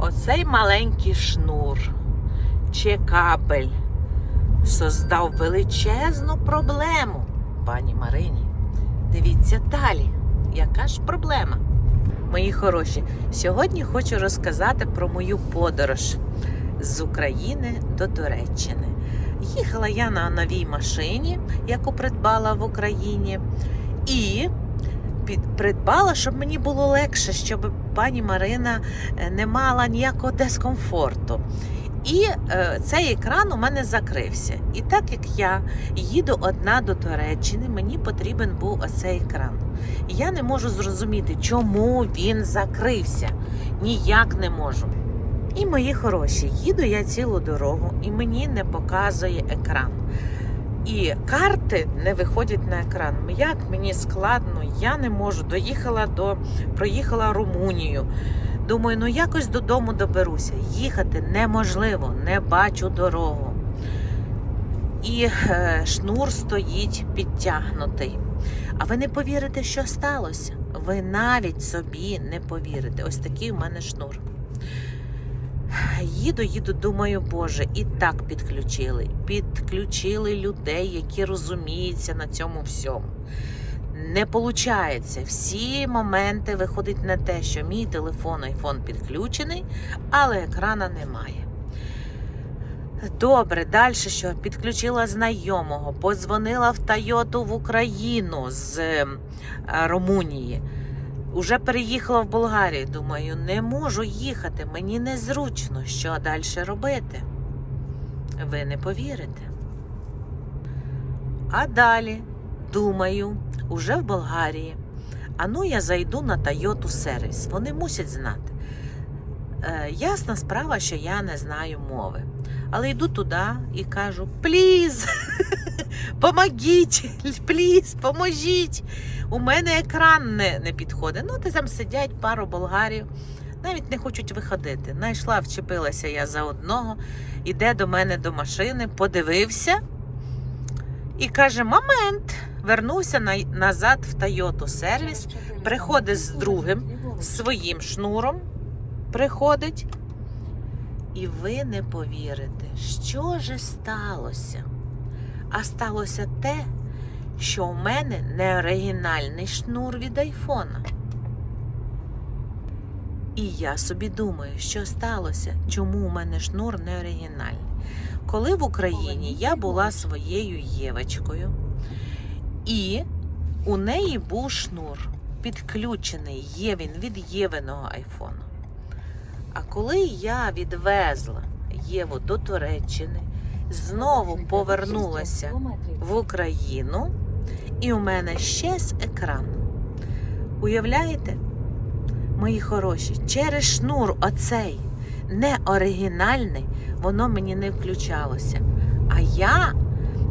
Оцей маленький шнур чи кабель создав величезну проблему, пані Марині. Дивіться далі, яка ж проблема? Мої хороші, сьогодні хочу розказати про мою подорож з України до Туреччини. Їхала я на новій машині, яку придбала в Україні, і придбала, щоб мені було легше, щоб пані Марина е, не мала ніякого дискомфорту. І е, цей екран у мене закрився. І так як я їду одна до Туреччини, мені потрібен був оцей екран. І я не можу зрозуміти, чому він закрився. Ніяк не можу. І мої хороші, їду я цілу дорогу, і мені не показує екран. І карти не виходять на екран. Як мені складно, я не можу. Доїхала до проїхала Румунію. Думаю, ну якось додому доберуся. Їхати неможливо, не бачу дорогу. І е, шнур стоїть підтягнутий. А ви не повірите, що сталося? Ви навіть собі не повірите. Ось такий у мене шнур. Їду, їду, думаю, Боже, і так підключили. Підключили людей, які розуміються на цьому всьому. Не виходить. Всі моменти виходить на те, що мій телефон iPhone підключений, але екрана немає. Добре, далі що підключила знайомого, подзвонила в Тойоту в Україну з е, Румунії. Уже переїхала в Болгарію. Думаю, не можу їхати, мені незручно. Що далі робити? Ви не повірите. А далі, думаю, уже в Болгарії. А ну я зайду на Toyota сервіс. Вони мусять знати. Е, ясна справа, що я не знаю мови. Але йду туди і кажу: пліз, помогіть, пліз, поможіть. У мене екран не, не підходить. Ну, ти там сидять пару болгарів, навіть не хочуть виходити. Найшла, вчепилася я за одного, іде до мене до машини, подивився і каже: Момент! Вернувся на, назад в Toyota сервіс, приходить з другим, своїм шнуром, приходить. І ви не повірите, що же сталося? А сталося те, що у мене не оригінальний шнур від айфона. І я собі думаю, що сталося, чому у мене шнур не оригінальний. Коли в Україні я була своєю Євочкою, і у неї був шнур підключений є він від Євиного айфону. А коли я відвезла Єву до Туреччини, знову повернулася в Україну, і у мене щез екран. Уявляєте, мої хороші, через шнур оцей не оригінальний, воно мені не включалося. А я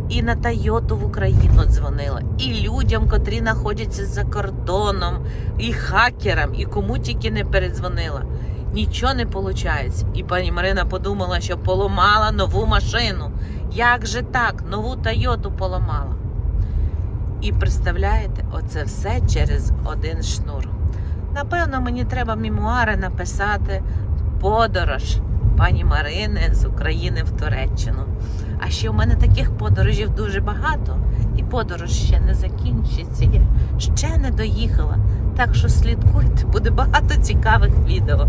і на Тойоту в Україну дзвонила, і людям, котрі знаходяться за кордоном, і хакерам, і кому тільки не передзвонила. Нічого не виходить. І пані Марина подумала, що поламала нову машину. Як же так? Нову Тойоту поламала. І представляєте, оце все через один шнур. Напевно, мені треба мемуари написати подорож пані Марини з України в Туреччину. А ще в мене таких подорожів дуже багато, і подорож ще не закінчиться. Я ще не доїхала. Так що слідкуйте, буде багато цікавих відео.